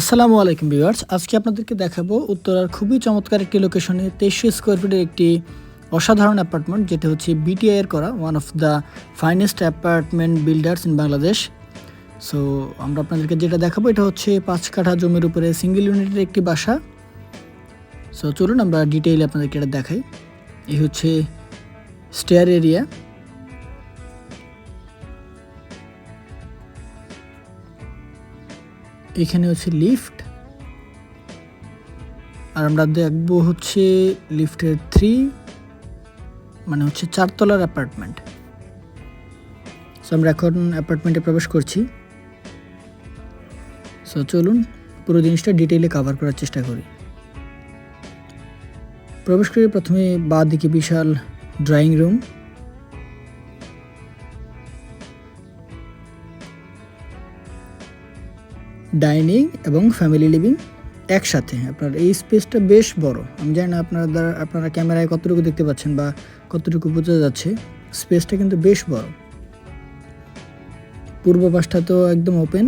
আসসালামু আলাইকুম ভিউয়ার্স। আজকে আপনাদেরকে দেখাবো উত্তরার খুবই চমৎকার একটি লোকেশনে তেইশশো স্কোয়ার ফিটের একটি অসাধারণ অ্যাপার্টমেন্ট যেটা হচ্ছে বিটিআই এর করা one of the finest apartment builders in Bangladesh so আমরা আপনাদেরকে যেটা দেখাবো, এটা হচ্ছে পাঁচ কাঠা জমির উপরে সিঙ্গেল ইউনিটের একটি বাসা। সো চলুন আমরা ডিটেইলে আপনাদেরকে এটা দেখাই। এই হচ্ছে স্টেয়ার এরিয়া এখানে হচ্ছে লিফট। আর আমরা দেখব হচ্ছে লিফটের থ্রি মানে হচ্ছে চারতলার অ্যাপার্টমেন্ট সো আমরা এখন অ্যাপার্টমেন্টে প্রবেশ করছি। সো চলুন পুরো জিনিসটা ডিটেইলে কভার করার চেষ্টা করি। প্রবেশ করে প্রথমে বা দিকে বিশাল ড্রয়িং রুম ডাইনিং এবং ফ্যামিলি লিভিং একসাথে। আপনার এই স্পেসটা বেশ বড়। আমি জানি না আপনারা দ্বারা, আপনারা ক্যামেরায় কতটুকু দেখতে পাচ্ছেন বা কতটুকু বোঝা যাচ্ছে, স্পেসটা কিন্তু বেশ বড়। পূর্ব পাশটা তো একদম ওপেন।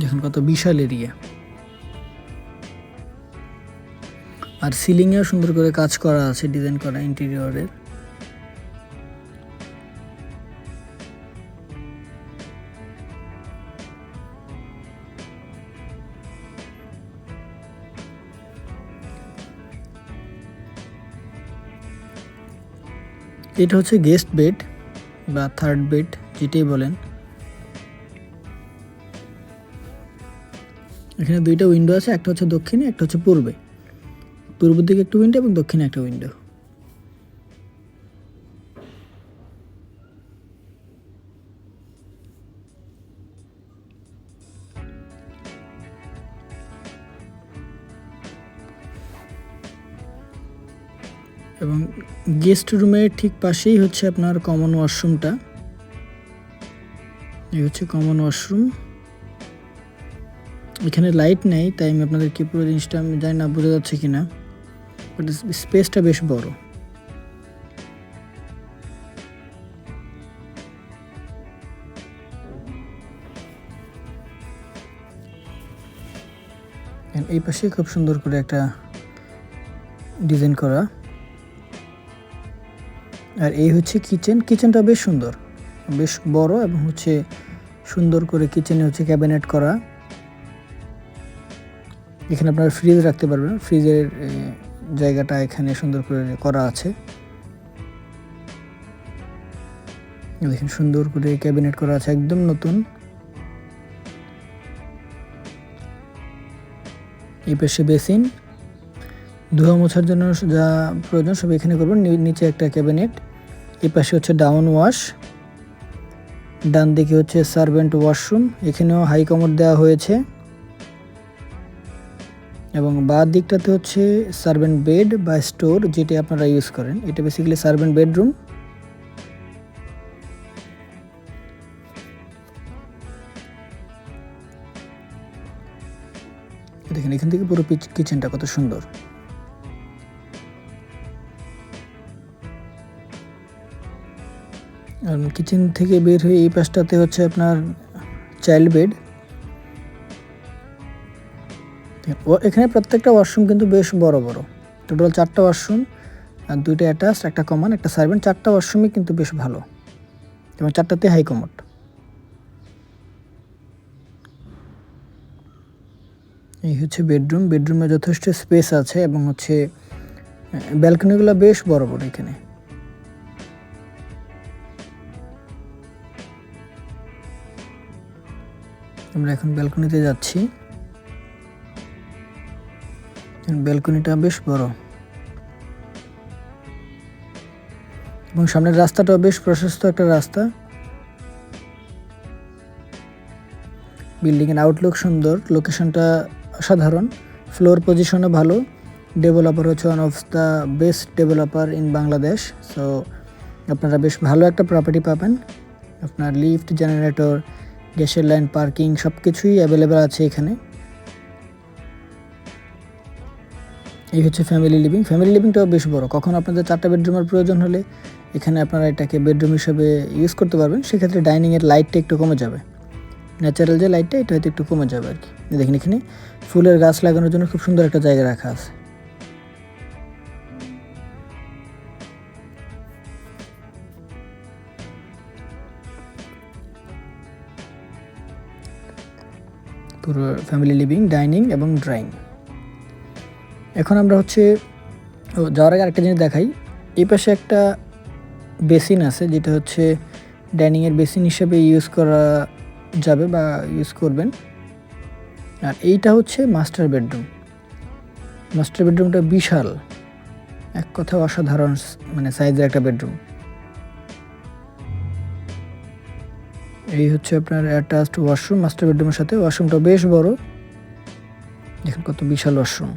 দেখুন কত বিশাল এরিয়া। আর সিলিংয়েও সুন্দর করে কাজ করা আছে, ডিজাইন করা ইন্টেরিয়রের এটা হচ্ছে গেস্ট বেড বা থার্ড বেড যেটাই বলেন। এখানে দুইটা উইন্ডো আছে, একটা হচ্ছে দক্ষিণে, একটা হচ্ছে পূর্বে। পূর্ব দিকে একটা উইন্ডো এবং দক্ষিণে একটা উইন্ডো এবং গেস্ট রুমের ঠিক পাশেই হচ্ছে আপনার কমন ওয়াশরুমটা এই হচ্ছে কমন ওয়াশরুম এখানে লাইট নেই, তাই আমি আপনাদেরকে পুরো জিনিসটা আমি জানি না, বোঝা যাচ্ছে কি না বাট স্পেসটা বেশ বড়। এই পাশে খুব সুন্দর করে একটা ডিজাইন করা। আর এই হচ্ছে কিচেন। কিচেনটা বেশ সুন্দর। বেশ বড় এবং হচ্ছে সুন্দর করে কিচেনে হচ্ছে ক্যাবিনেট করা। এখানে আপনারা ফ্রিজ রাখতে পারবেন। ফ্রিজের জায়গাটা এখানে সুন্দর করে করা আছে। দেখেন সুন্দর করে ক্যাবিনেট করা আছে, একদম নতুন। এই পাশে বেসিন। ধোয়া মোছার জন্য যা প্রয়োজন সব এখানে করবেন নিচে একটা ক্যাবিনেট। এই পাশে হচ্ছে ডাউন ওয়াশ। ডান দিকে হচ্ছে সার্ভেন্ট ওয়াশরুম। এখানেও হাই কমোড দেওয়া হয়েছে। এবং বাঁ দিকটাতে হচ্ছে সার্ভেন্ট বেড বা স্টোর যেটি আপনারা ইউজ করেন। এটা বেসিক্যালি সার্ভেন্ট বেডরুম দেখেন, এখান থেকে পুরো কিচেনটা কত সুন্দর। কিচেন থেকে বের হয়ে এই পাশটাতে হচ্ছে আপনার চাইল্ড বেড ও- এখানে প্রত্যেকটা ওয়াশরুম কিন্তু বেশ বড় বড়। টোটাল চারটা ওয়াশরুম আর দুইটা অ্যাটাচ একটা কমন একটা সার্ভেন্ট চারটা ওয়াশরুমই কিন্তু বেশ ভালো। এবং চারটাতে হাই কমোড এই হচ্ছে বেডরুম বেডরুমে যথেষ্ট স্পেস আছে এবং হচ্ছে ব্যালকনিগুলো বেশ বড় বড় এখানে। আমরা এখন ব্যালকনিতে যাচ্ছি। ব্যালকনিটা বেশ বড়। এবং সামনের রাস্তাটাও বেশ প্রশস্ত একটা রাস্তা। বিল্ডিং এর আউটলুক সুন্দর লোকেশনটা অসাধারণ ফ্লোর পজিশনও ভালো ডেভেলপার হচ্ছে one of the best developer in Bangladesh so আপনারা বেশ ভালো একটা প্রপার্টি পাবেন। আপনার লিফট জেনারেটর গ্যাসের লাইন পার্কিং সব কিছুই অ্যাভেলেবেল আছে এখানে। এই হচ্ছে ফ্যামিলি লিভিং ফ্যামিলি লিভিংটাও বেশ বড়। কখন আপনাদের চারটা বেডরুমের প্রয়োজন হলে এখানে আপনারা এটাকে বেডরুম হিসেবে ইউজ করতে পারবেন। সেক্ষেত্রে ডাইনিংয়ের লাইটটা একটু কমে যাবে। ন্যাচারাল যে লাইটটা এটা হয়তো একটু কমে যাবে আর কি। দেখেন এখানে ফুলের গাছ লাগানোর জন্য খুব সুন্দর একটা জায়গা রাখা আছে। পুরো ফ্যামিলি লিভিং ডাইনিং এবং ড্রয়িং এখন আমরা হচ্ছে যাওয়ার আগে আরেকটা জিনিস দেখাই। এই পাশে একটা বেসিন আছে, যেটা হচ্ছে ডাইনিংয়ের বেসিন হিসেবে ইউজ করা যাবে বা ইউজ করবেন। আর এইটা হচ্ছে মাস্টার বেডরুম। মাস্টার বেডরুমটা বিশাল। এক কথা অসাধারণ মানে সাইজের একটা বেডরুম। এই হচ্ছে আপনার অ্যাটাচড ওয়াশরুম, মাস্টার বেডরুমের সাথে। ওয়াশরুমটা বেশ বড়। দেখুন কত বিশাল ওয়াশরুম।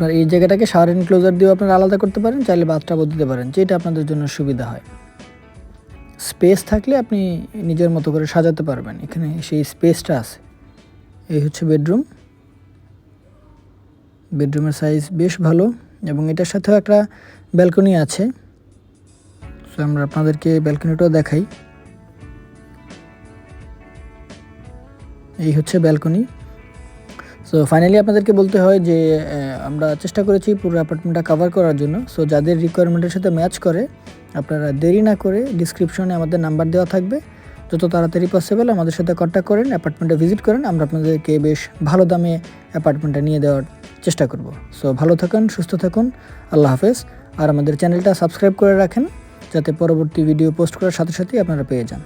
আপনার এই জায়গাটাকে শাওয়ার এনক্লোজার দিয়েও আপনারা আলাদা করতে পারেন, চাইলে বাথটাবও দিতে পারেন, যেটা আপনাদের জন্য সুবিধা হয়। স্পেস থাকলে আপনি নিজের মতো করে সাজাতে পারবেন, এখানে সেই স্পেসটা আছে। এই হচ্ছে বেডরুম বেডরুমের সাইজ বেশ ভালো এবং এটার সাথেও একটা ব্যালকনি আছে। সো আমরা আপনাদেরকে ব্যালকনিটাও দেখাই। এই হচ্ছে ব্যালকনি সো ফাইনালি আপনাদেরকে বলতে হয় যে আমরা চেষ্টা করেছি পুরো অ্যাপার্টমেন্টটা কভার করার জন্য। সো যাদের রিকোয়ারমেন্টের সাথে ম্যাচ করে, আপনারা দেরি না করে ডিসক্রিপশনে আমাদের নাম্বার দেওয়া থাকবে। যত তাড়াতাড়ি পসিবল আমাদের সাথে কন্ট্যাক্ট করেন অ্যাপার্টমেন্টে ভিজিট করেন, আমরা আপনাদেরকে বেশ ভালো দামে অ্যাপার্টমেন্টটা নিয়ে দেওয়ার চেষ্টা করব। সো ভালো থাকুন, সুস্থ থাকুন, আল্লাহ হাফেজ। আর আমাদের চ্যানেলটা সাবস্ক্রাইব করে রাখেন, যাতে পরবর্তী ভিডিও পোস্ট করার সাথে সাথেই আপনারা পেয়ে যান।